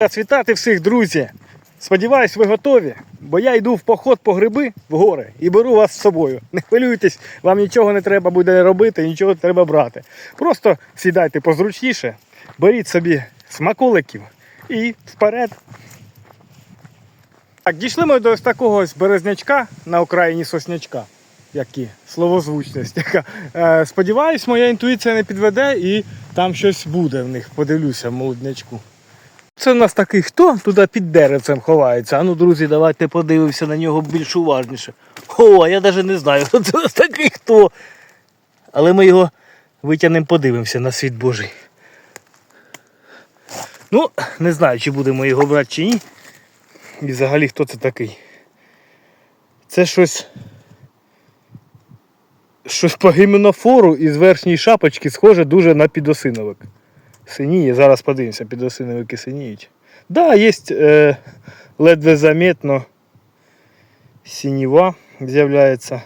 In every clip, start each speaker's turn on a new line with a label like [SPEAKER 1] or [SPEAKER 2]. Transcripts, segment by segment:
[SPEAKER 1] Вітати всіх, друзі! Сподіваюсь, ви готові, бо я йду в поход по гриби в гори і беру вас з собою. Не хвилюйтесь, вам нічого не треба буде робити, нічого не треба брати. Просто сідайте позручніше, беріть собі смаколиків і вперед. Так, дійшли ми до ось такого ось березнячка на окраїні соснячка. Які словозвучність. Е, сподіваюсь, моя інтуїція не підведе і там щось буде в них. Подивлюся, молоднячку. Це в нас такий хто туди під деревцем ховається. А ну, друзі, давайте подивимося на нього більш уважніше. О, я навіть не знаю, хто це у такий хто. Але ми його витягнемо, подивимося на світ Божий. Ну, не знаю, чи будемо його брати чи ні. І взагалі хто це такий. Це щось. Щось по гімнофору із верхньої шапочки схоже дуже на підосиновик. Синіє, зараз подивимося, підосиновики синіють. Да, є е, ледве заметно синєва з'являється.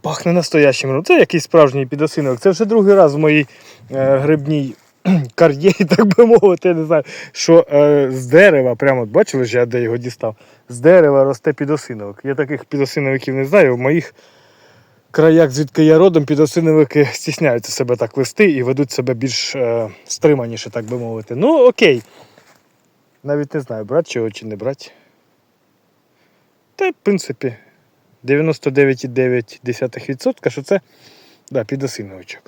[SPEAKER 1] Пахне настоящим. Ну, Це якийсь справжній підосиновик. Це вже другий раз в моїй е, грибній кар'єрі, так би мовити, я не знаю, що е, з дерева, прямо бачили ж я де його дістав, з дерева росте підосиновик. Я таких підосиновиків не знаю. В моїх краях, звідки я родом, підосиновики стісняються себе так вести і ведуть себе більш е, стриманіше, так би мовити. Ну, окей. Навіть не знаю, брати чого чи не брати. Та, в принципі, 99,9% що це да, підосиновичок.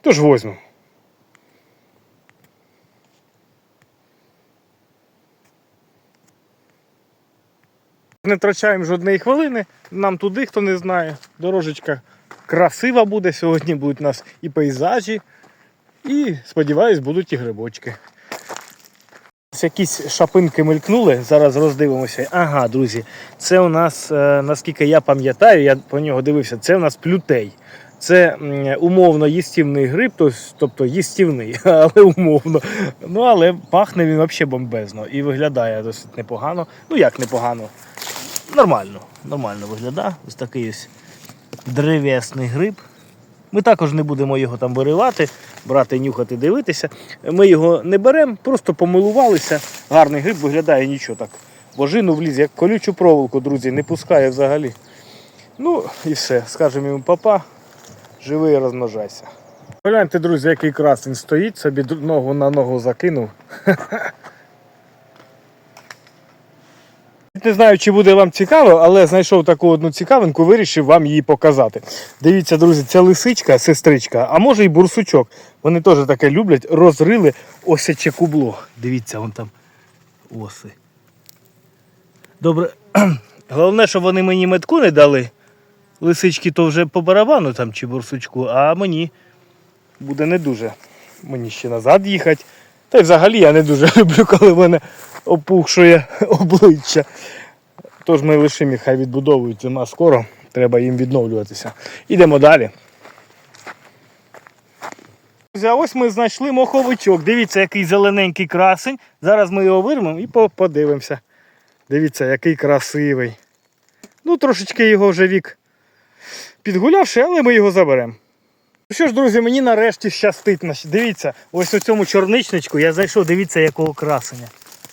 [SPEAKER 1] Тож возьму. Не втрачаємо жодної хвилини. Нам туди, хто не знає. Дорожечка красива буде. Сьогодні будуть у нас і пейзажі, і, сподіваюсь, будуть і грибочки. Якісь шапинки мелькнули, зараз роздивимося. Ага, друзі, це у нас, е, наскільки я пам'ятаю, я по нього дивився, це у нас плютей. Це умовно їстівний гриб, тобто їстівний, але умовно. Ну, але пахне він взагалі бомбезно і виглядає досить непогано. Ну як непогано? Нормально, нормально виглядає. Ось такий ось древесний гриб. Ми також не будемо його там виривати, брати, нюхати, дивитися. Ми його не беремо, просто помилувалися. Гарний гриб виглядає нічого так. Божину вліз, як колючу проволоку, друзі, не пускає взагалі. Ну і все. Скажемо йому папа, живи і розмножайся. Гляньте, друзі, який красень стоїть, собі ногу на ногу закинув. Не знаю, чи буде вам цікаво, але знайшов таку одну цікавинку, вирішив вам її показати. Дивіться, друзі, це лисичка, сестричка, а може і бурсучок. Вони теж таке люблять, розрили осяче кубло. Дивіться, вон там оси. Добре. Головне, щоб вони мені метку не дали. Лисички то вже по барабану там чи бурсучку, а мені буде не дуже. Мені ще назад їхати. Та й взагалі я не дуже люблю, коли мене опухшує обличчя. Тож ми лишимо їх, хай відбудовують зима скоро, треба їм відновлюватися. Ідемо далі. А ось ми знайшли моховичок. Дивіться, який зелененький красень. Зараз ми його вирвемо і подивимося. Дивіться, який красивий. Ну, трошечки його вже вік підгулявши, але ми його заберемо. Ну що ж, друзі, мені нарешті щастить. Дивіться, ось у цьому чорничничку я зайшов, дивіться, якого красення.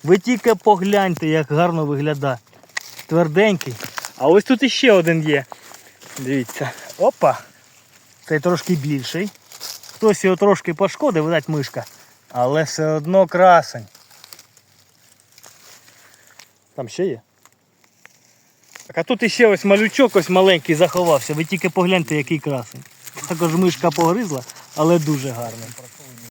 [SPEAKER 1] Ви тільки погляньте, як гарно виглядає. Тверденький. А ось тут іще один є. Дивіться. Опа. Цей трошки більший. Хтось його трошки пошкодив, видать мишка. Але все одно красень. Там ще є. Так, а тут іще ось малючок ось маленький заховався. Ви тільки погляньте, який красень. Також мишка погризла, але дуже гарний.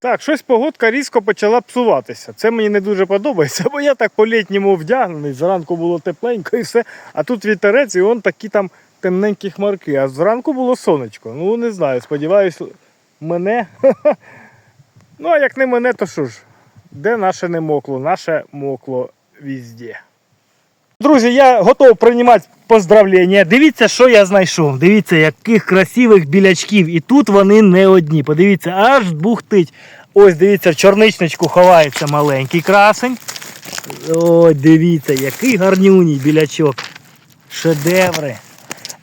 [SPEAKER 1] Так, щось погодка різко почала псуватися. Це мені не дуже подобається, бо я так по-літньому вдягнений, зранку було тепленько і все. А тут вітерець і он такі там темненькі хмарки. А зранку було сонечко. Ну не знаю, сподіваюсь, мене. Ну, а як не мене, то що ж? Де наше не мокло? Наше мокло везде. Друзі, я готов приймати поздравлення. Дивіться, що я знайшов. Дивіться, яких красивих білячків. І тут вони не одні. Подивіться, аж бухтить. Ось дивіться, в чорничничку ховається маленький красень. Ой, дивіться, який гарнюній білячок. Шедеври.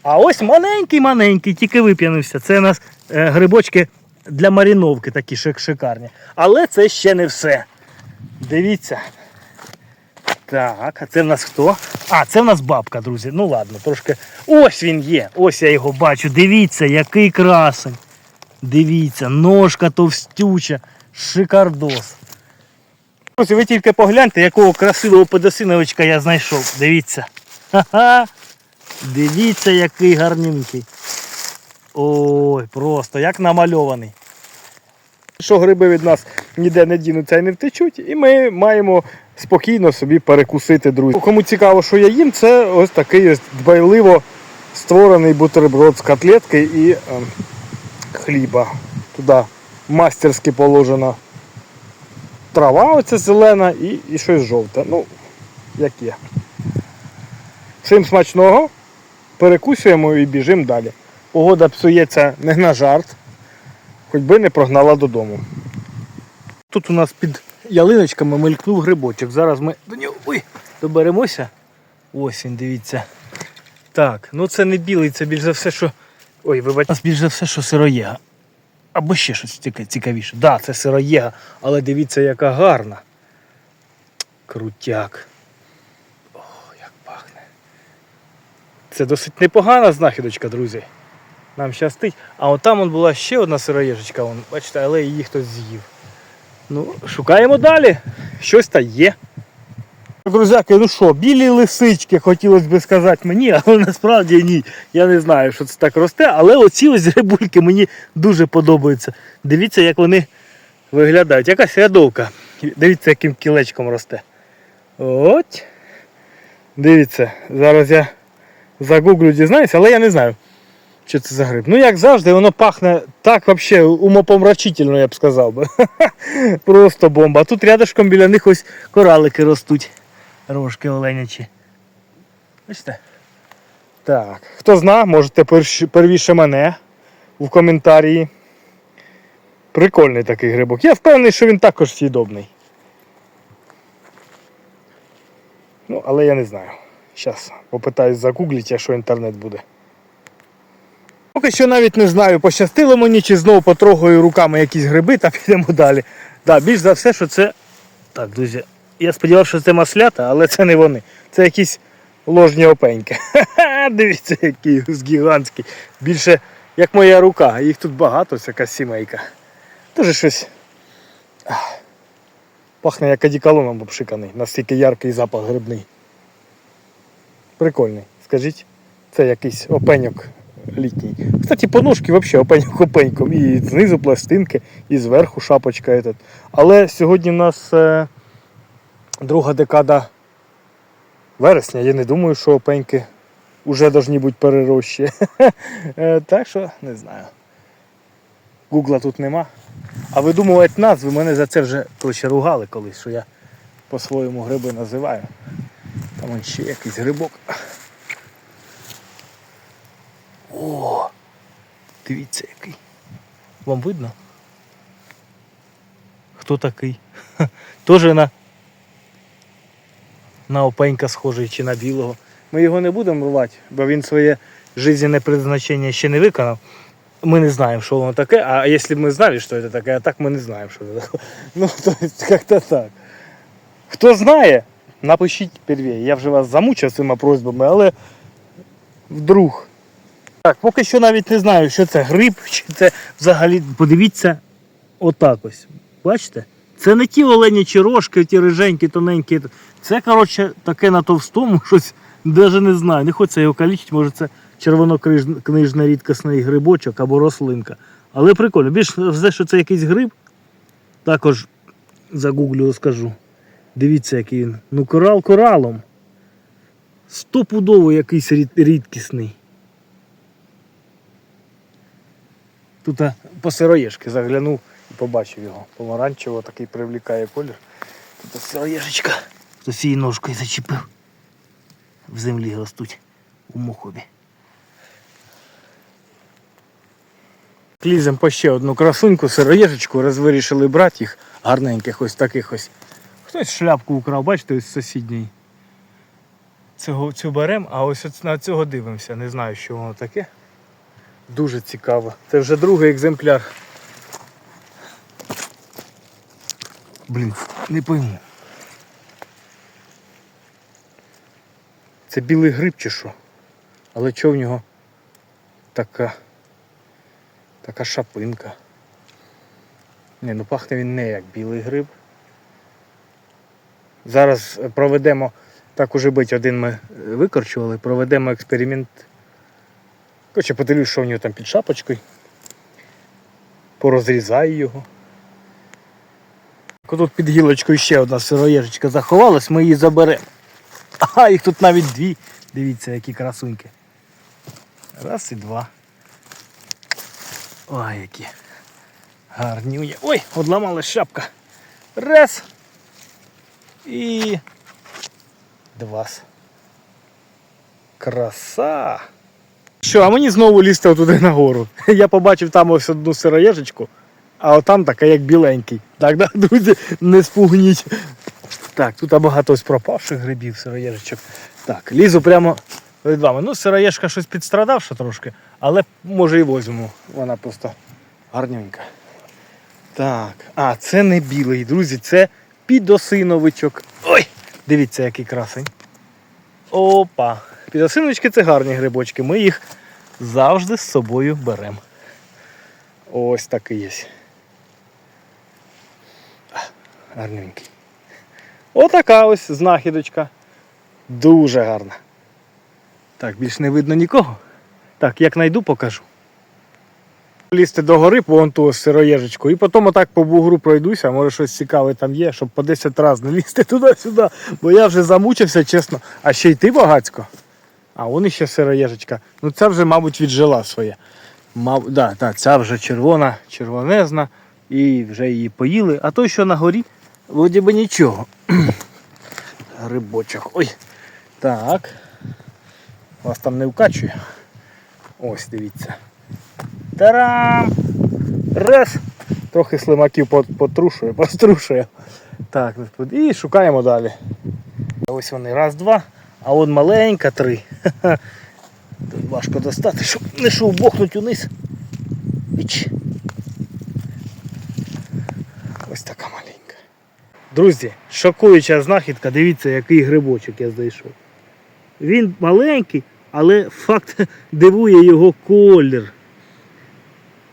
[SPEAKER 1] А ось маленький-маленький, тільки вип'янився. Це у нас е, грибочки для маріновки такі шик шикарні. Але це ще не все. Дивіться. Так, а це в нас хто? А, це в нас бабка, друзі. Ну ладно, трошки. Ось він є. Ось я його бачу. Дивіться, який красень. Дивіться, ножка товстюча, шикардос. Друзі, ви тільки погляньте, якого красивого подосиновичка я знайшов. Дивіться. Ха-ха. Дивіться, який гарненький. Ой, просто як намальований. Що гриби від нас ніде не дінуться і не втечуть, і ми маємо спокійно собі перекусити, друзі. Кому цікаво, що я їм, це ось такий ось дбайливо створений бутерброд з котлетки і е, хліба. Туди мастерськи положена трава оця зелена і, і щось жовте. Ну, як є. Всім смачного, перекусуємо і біжимо далі. Погода псується не на жарт, хоч би не прогнала додому. Тут у нас під ялиночками мелькнув грибочок. Зараз ми до нього ой, доберемося. Ось він, дивіться. Так, ну це не білий, це більш за все, що. Ой, вибачте, більш за все, що сироєга. Або ще щось цікавіше. Так, да, це сироєга, але дивіться, яка гарна. Крутяк. О, як пахне. Це досить непогана знахідочка, друзі. Нам щастить. А от там була ще одна сироєжечка, вон, бачите, але її хтось з'їв. Ну, шукаємо далі. Щось та є. Друзяки, ну що, білі лисички, хотілося б сказати мені, але насправді ні. Я не знаю, що це так росте, але оці ось грибульки мені дуже подобаються. Дивіться, як вони виглядають. Якась рядовка. Дивіться, яким кілечком росте. От. Дивіться, зараз я загуглю, дізнаюся, але я не знаю, що це за гриб. Ну, як завжди, воно пахне так взагалі умопомрачительно, я б сказав би. Просто бомба. А тут рядышком біля них ось коралики ростуть. Рожки оленячі. Бачите? Так, хто зна, можете первіше мене в коментарі. Прикольний такий грибок. Я впевнений, що він також сідобний. Ну, але я не знаю. Зараз попитаюсь загуглити, що інтернет буде. Поки що навіть не знаю, пощастило мені, чи знову потрогаю руками якісь гриби та підемо далі. Да, більш за все, що це. Так, друзі, я сподівався, що це маслята, але це не вони. Це якісь ложні опеньки. Дивіться, які гігантські. Більше як моя рука. Їх тут багато, ось сімейка. Дуже щось. Пахне як одіколоном обшиканий, настільки яркий запах грибний. Прикольний. Скажіть, це якийсь опеньок літній. Кстати, по ножки взагалі опеньок опеньком. І знизу пластинки, і зверху шапочка. Этот. Але сьогодні в нас е, друга декада вересня. Я не думаю, що опеньки вже повинні бути перерощі. Е, Так що не знаю. Гугла тут нема. А видумувати назви мене за це вже коротше, ругали колись, що я по-своєму гриби називаю. Там ще якийсь грибок. Дивіться який. Вам видно? Хто такий? Тоже на, на опенька схожий чи на білого. Ми його не будемо рвати, бо він своє жизненне призначення ще не виконав. Ми не знаємо, що воно таке, а якщо б ми знали, що це таке, а так ми не знаємо, що це таке. Ну, то есть, як-то так. Хто знає, напишіть первее. Я вже вас замучив цими просьбами, але вдруг. Так, поки що навіть не знаю, що це гриб, чи це взагалі. Подивіться, отак ось. Бачите? Це не ті оленячі рожки, ті риженькі, тоненькі. Це, коротше, таке на товстому, щось навіть не знаю. Не хочеться його калічити, може це червонокнижний рідкісний грибочок або рослинка. Але прикольно. Більш все, що це якийсь гриб, також загуглю скажу. Дивіться, який він. Ну, корал коралом. Стопудово якийсь рід- рідкісний. Тут по сироєшки заглянув і побачив його. Помаранчево такий привлікає колір. Тут сироєшечка. Хтось її ножкою зачепив. В землі ростуть у мохові. Лізем по ще одну красуньку, сироєжечку, раз вирішили брати їх гарненьких ось таких ось. Хтось шляпку украв, бачите, ось сусідньої. Цього, цю беремо, а ось на цього дивимося. Не знаю, що воно таке. Дуже цікаво. Це вже другий екземпляр. Блін, не пойму. Це білий гриб чи що? Але що в нього така така шапинка? Не, ну пахне він не як білий гриб. Зараз проведемо, так уже бить, один ми викорчували, проведемо експеримент. Короче, подивлюсь, що в нього там під шапочкою. Порозрізаю його. Тут під гілочкою ще одна сироєжечка заховалась, ми її заберемо. А, їх тут навіть дві. Дивіться, які красуньки. Раз і два. Ой, які. Гарнюня. Ой, одламалась шапка. Раз. І два. Краса. Що, а мені знову лізти туди нагору. Я побачив там ось одну сироєжечку, а отам така, як біленький. Так, да, друзі, не спугніть. Так, тут багато ось пропавших грибів, сироєжечок. Так, лізу прямо перед вами. Ну, сироєжка щось підстрадавша трошки, але може і возьму. Вона просто гарненька. Так, а, це не білий, друзі, це підосиновичок. Ой! Дивіться, який красень. Опа! Підосиновички це гарні грибочки. Ми їх завжди з собою беремо. Ось такий є. Гарненький. Отака ось знахідочка. Дуже гарна. Так, більш не видно нікого. Так, як найду, покажу. Лізти до гори по вон ту сироєжечку і потім отак по бугру пройдуся, може щось цікаве там є, щоб по 10 разів не лізти туди-сюди, бо я вже замучився, чесно. А ще йти багацько. А вон іще сироєжечка. Ну це вже, мабуть, віджила своє. Мав... Да, да, ця вже червона, червонезна, і вже її поїли. А той, що на горі, вроді би нічого. Грибочок. Ой. Так. Вас там не вкачує. Ось, дивіться. Тарам! Раз! Трохи слимаків потрушує, пострушує. Так, і шукаємо далі. Ось вони, раз, два, а от маленька три. Тут важко достати, щоб не шов бохнуть униз. Іч. Ось така маленька. Друзі, шокуюча знахідка, дивіться, який грибочок я знайшов. Він маленький, але факт дивує його колір.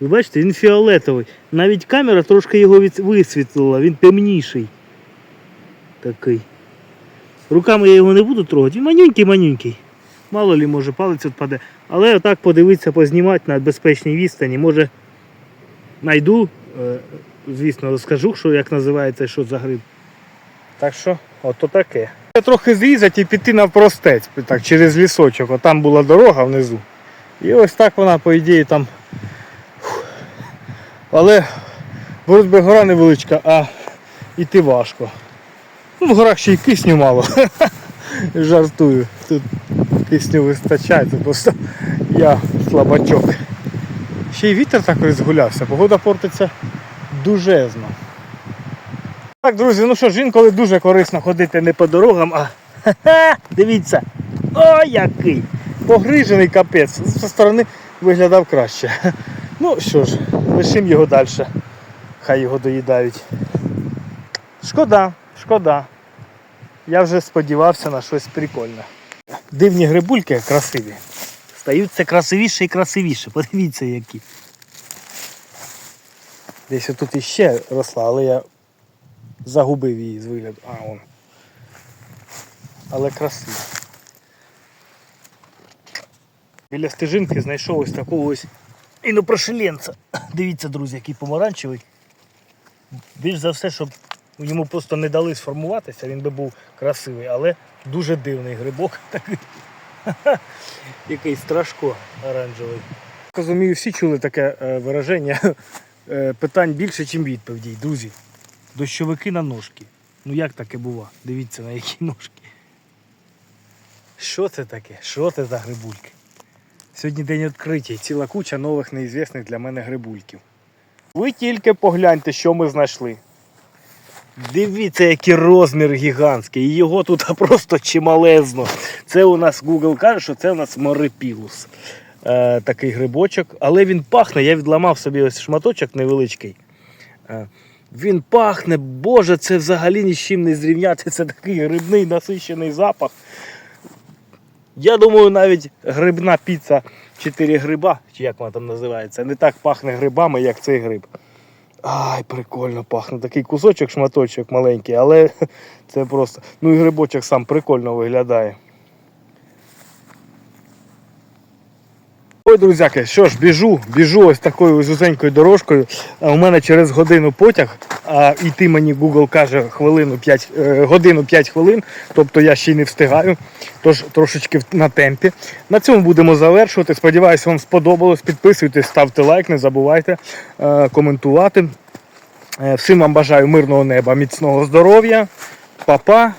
[SPEAKER 1] Ви бачите, він фіолетовий. Навіть камера трошки його висвітлила, він темніший. Такий. Руками я його не буду трогати. Він манюнький-манюнький. Мало лі може палець відпаде. Але отак подивитися, познімати на безпечній відстані. Може найду, е, звісно, розкажу, що як називається, що за гриб. Так що, ото таке. Я трохи зрізати і піти навпростець, так, через лісочок. Отам була дорога внизу. І ось так вона, по ідеї, там. Але боротьби гора невеличка, а йти важко. Ну, в горах ще й кисню мало. Жартую. Тут кисню вистачає, це просто я слабачок. Ще й вітер так розгулявся, погода портиться дужезно. Так, друзі, ну що ж, інколи дуже корисно ходити не по дорогам, а ха-ха, дивіться. О, який! Погрижений капець. Зі сторони виглядав краще. Ну що ж, лишимо його далі. Хай його доїдають. Шкода, шкода. Я вже сподівався на щось прикольне. Дивні грибульки красиві. Стають все красивіше і красивіше. Подивіться які. Десь тут іще росла, але я загубив її з вигляду. А, вон. Але красиво. Біля стежинки знайшов ось такого ось інопрошеленця. Дивіться, друзі, який помаранчевий. Більш за все, щоб йому просто не дали сформуватися, він би був красивий, але дуже дивний грибок такий. Який страшко оранжевий. Розумію, всі чули таке е, вираження. Е, питань більше, ніж відповідей. Друзі, дощовики на ножки. Ну як таке бува? Дивіться на які ножки. Що це таке? Що це за грибульки? Сьогодні день відкриття ціла куча нових неізвісних для мене грибульків. Ви тільки погляньте, що ми знайшли. Дивіться, який розмір гігантський. Його тут просто чималезно. Це у нас Google каже, що це у нас морепілус. Е, такий грибочок. Але він пахне, я відламав собі ось шматочок невеличкий. Е, Він пахне, боже, це взагалі ні з чим не зрівняти. Це такий грибний насичений запах. Я думаю, навіть грибна піца 4 гриба, чи як вона там називається, не так пахне грибами, як цей гриб. Ай, прикольно пахне. Такий кусочок, шматочок маленький, але це просто. Ну і грибочок сам прикольно виглядає. Ой, друзяки, що ж, біжу, біжу ось такою вузенькою дорожкою. У мене через годину потяг, а йти мені Google каже хвилину 5, е, годину 5 хвилин, тобто я ще й не встигаю, тож трошечки на темпі. На цьому будемо завершувати. Сподіваюся, вам сподобалось. Підписуйтесь, ставте лайк, не забувайте е, коментувати. Е, Всім вам бажаю мирного неба, міцного здоров'я. Па-па.